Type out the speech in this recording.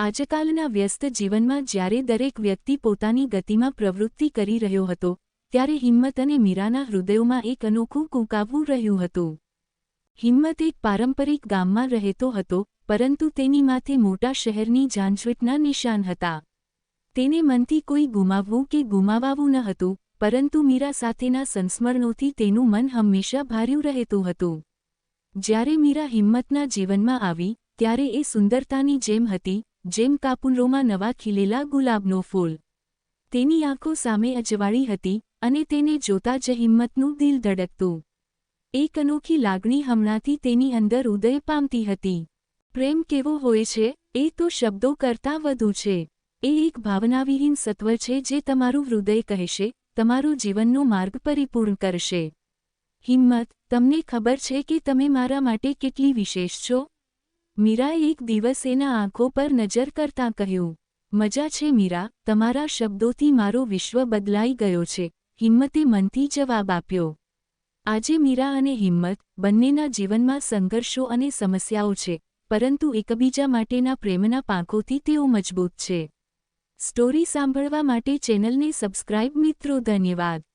આજકાલના વ્યસ્ત જીવનમાં જ્યારે દરેક વ્યક્તિ પોતાની ગતિમાં પ્રવૃત્તિ કરી રહ્યો હતો, ત્યારે હિંમત અને મીરાના હૃદયોમાં એક અનોખું કૂંકાવવું રહ્યું હતું. હિંમત એક પારંપરિક ગામમાં રહેતો હતો, પરંતુ તેની માથે મોટા શહેરની ઝાંઝવીટના નિશાન હતા. તેને મનથી કોઈ ગુમાવવું કે ગુમાવાવું ન હતું, પરંતુ મીરા સાથેના સંસ્મરણોથી તેનું મન હંમેશા ભાર્યું રહેતું હતું. જ્યારે મીરા હિંમતના જીવનમાં આવી, ત્યારે એ સુંદરતાની જેમ હતી જેમ કાપુનરોમાં નવા ખીલેલા ગુલાબનો ફૂલ. તેની આંખો સામે અજવાળી હતી અને તેને જોતા જ હિંમતનું દિલ ધડકતું. એક અનોખી લાગણી હમણાંથી તેની અંદર ઉદય પામતી હતી. પ્રેમ કેવો હોય છે? એ તો શબ્દો કરતાં વધુ છે. એ એક ભાવનાવિહીન સત્વ છે જે તમારું હૃદય કહેશે, તમારું જીવનનો માર્ગ પરિપૂર્ણ કરશે. હિંમત, તમને ખબર છે કે તમે મારા માટે કેટલી વિશેષ છો? મીરાએ એક દિવસ એના આંખો પર નજર કરતાં કહ્યું, મજા છે મીરા, તમારા શબ્દોથી મારો વિશ્વ બદલાઈ ગયો છે. હિંમતે મનથી જવાબ આપ્યો, આજે મીરા અને હિંમત બંનેના જીવનમાં સંઘર્ષો અને સમસ્યાઓ છે, પરંતુ એકબીજા માટેના પ્રેમના પાંખોથી તેઓ મજબૂત છે. સ્ટોરી સાંભળવા માટે ચેનલને સબસ્ક્રાઇબ મિત્રો, ધન્યવાદ.